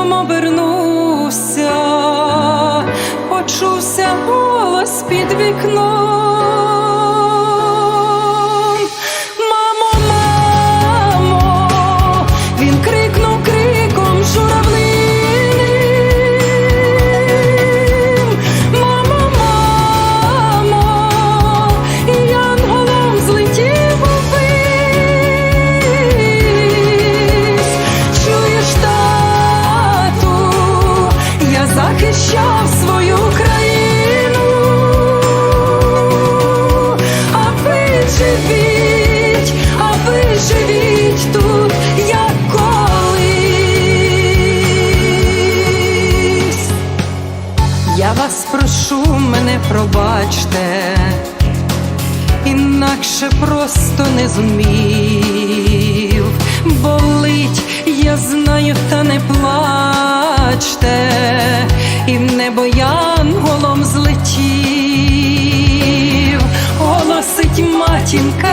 сином обернувся, почувся голос під вікном. Захищав свою країну, а ви живіть, а ви живіть тут, як. Я вас прошу, мене пробачте, інакше просто не зумів. Болить, я знаю, та не в небо янголом злетів, голосить матінка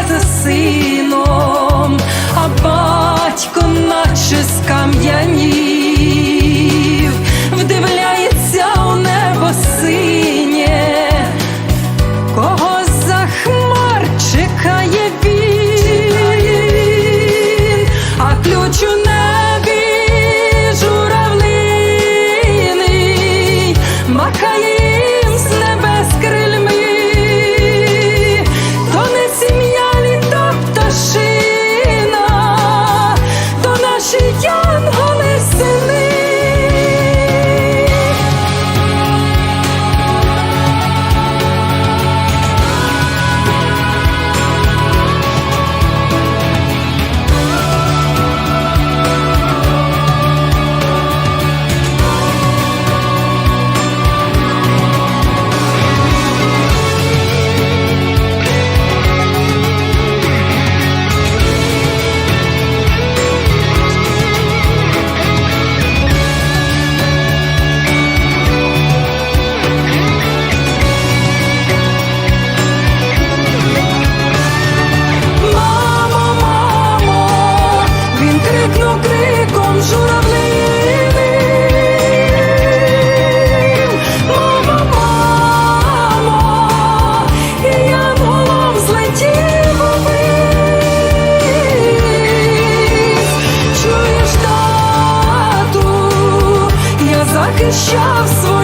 увись. в свою